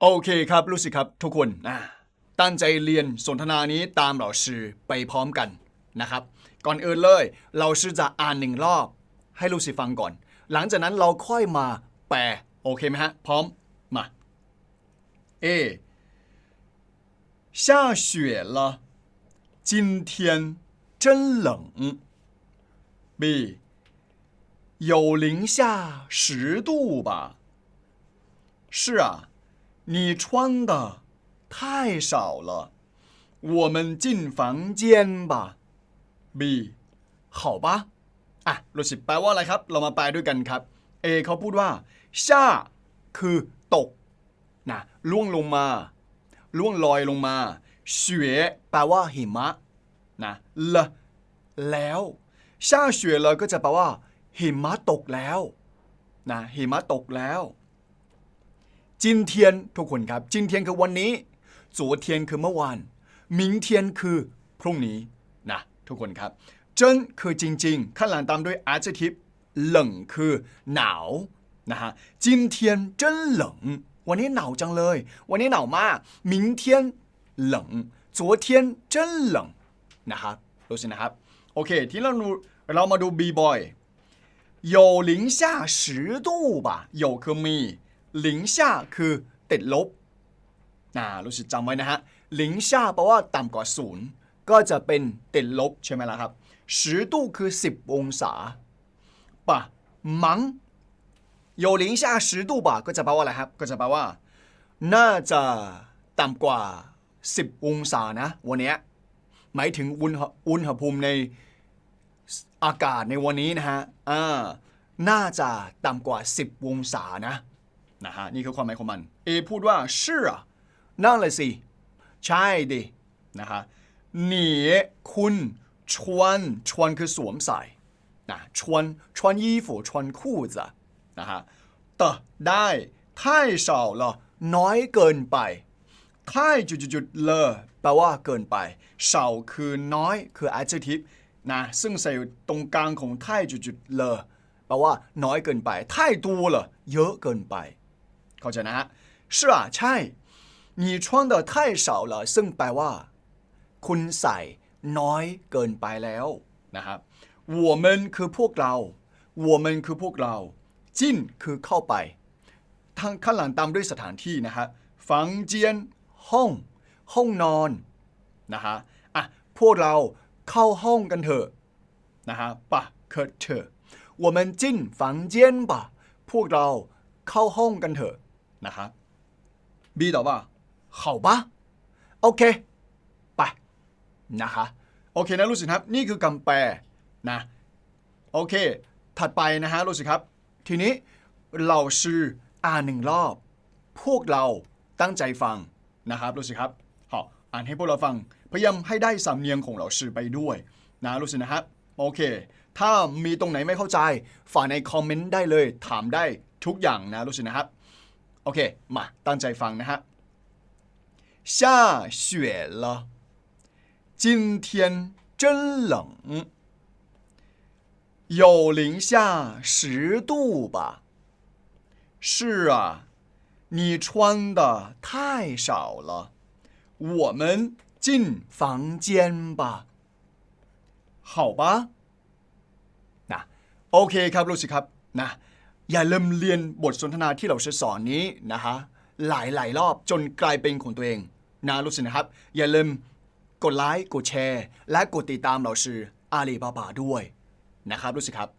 โอเคครับรู้สิครับทุกคนอ่าตั้งใจเรียนสนทนานี้ตามเราชื่อไปพร้อมกันนะครับ ก่อนอื่นเลย เราชื่อจะอ่านหนึ่งรอบ ให้ลูกศิษย์ฟังก่อน หลังจากนั้นเราค่อยมาแปล โอเคไหมฮะ พร้อม มา A 下雪了今天真冷 B 有零下十度吧是啊， 你穿的太少了，我们进房间吧。B 好吧อ่ะรู้สิแปลว่าอะไรครับ เรามาแปลด้วยกันครับ A เขาพูดว่าชาคือตกนะล่วงลงมา ล่วงลอยลงมาเฉวยแปลว่าหิมะนะละแล้วชาเฉวยเลยก็จะแปลว่า หิมะตกแล้วนะหิมะตกแล้ว จินเทียนทุกคนครับ จินเทียนคือวันนี้จัวเทียนคือเมื่อวานมิงเทียนคือพรุ่งนี้นะทุกคนครับเจิ้นคือจริงๆข้างหลังตามด้วย adjective เหล่งคือหนาวนะฮะจินเทียนเจิ้นเหล่งวันนี้หนาวจังเลย วันนี้หนาวมาก明天冷昨天真冷นะครับรู้สินะครับ โอเค ที่เราดูเรามาดู B boy 有零下十度吧有คือมี 零下คือติดลบนะรู้สึกจำไว้นะฮะ หลิงช่าแปลว่าต่ำกว่าศูนย์ก็จะเป็นติดลบใช่ไหมล่ะครับสิบดูคือ 10 องศาป่ะมังโง有零下十度吧ก็จะแปลว่าอะไรครับ ก็จะแปลว่า น่าจะต่ำกว่า 10 องศานะ วันนี้หมายถึงอุณหอุณหภูมิในอากาศในวันนี้นะฮะอ่าน่าจะต่ำกว่า 10 องศานะ นะฮะนี่คือความหมายของมัน A พูดว่า是啊นั่นเลยสิ ใช่ดินะฮะ你คุณชวนชวนคือสวมใส่นะชวนชวน衣服ชวน裤子นะฮะแต่ได้太少了น้อยเกินไป太จุดๆๆเลยแปลว่าเกินไป少คือน้อยคือ adjective นะซึ่งใส่ตรงกลางของ太จุดๆเลยแปลว่าน้อยเกินไป太多了เยอะเกินไป เข้าใจนะฮะ是啊ใช่你穿的太少了ซึ่งแปลว่า คุณใส่น้อยเกินไปแล้วนะครับ我们คือพวกเรา我们คือพวกเรา จิ้นคือเข้าไป ทางข้างหลังตามด้วยสถานที่นะฮะฝังเจียน ห้อง ห้องนอนนะฮะอ่ะพวกเราเข้าห้องกันเถอะนะฮะปะเคเถอะ我们进房间吧พวกเราเข้าห้องกันเถอะ นะครับ B ตอบว่าเขาปะโอเค ไป นะคะ โอเคนะรู้สิครับ นี่คือคำแปลนะ โอเค ถัดไปนะฮะรู้สิครับ ทีนี้เราชื่ออ่านหนึ่งรอบ พวกเราตั้งใจฟังนะครับรู้สิครับ好อ่านให้พวกเราฟัง พยายามให้ได้สำเนียงของเราชื่อไปด้วยนะรู้สินะครับ โอเค ถ้ามีตรงไหนไม่เข้าใจฝากในคอมเมนต์ได้เลย ถามได้ทุกอย่างนะรู้สินะครับ โอเค มาตั้งใจฟังนะฮะ下雪了今天真冷，有零下十度吧？是啊，你穿的太少了，我们进房间吧。好吧นะโอเคครับรู้สิครับนะ อย่าลืมเรียนบทสนทนาที่เราจะสอนนี้นะฮะหลายหลายๆรอบจนกลายเป็นของตัวเองนะรู้สึกนะครับ อย่าลืมกดไลค์กดแชร์ และกดติดตามเราชื่ออาลีบาบาด้วยนะครับรู้สึกครับ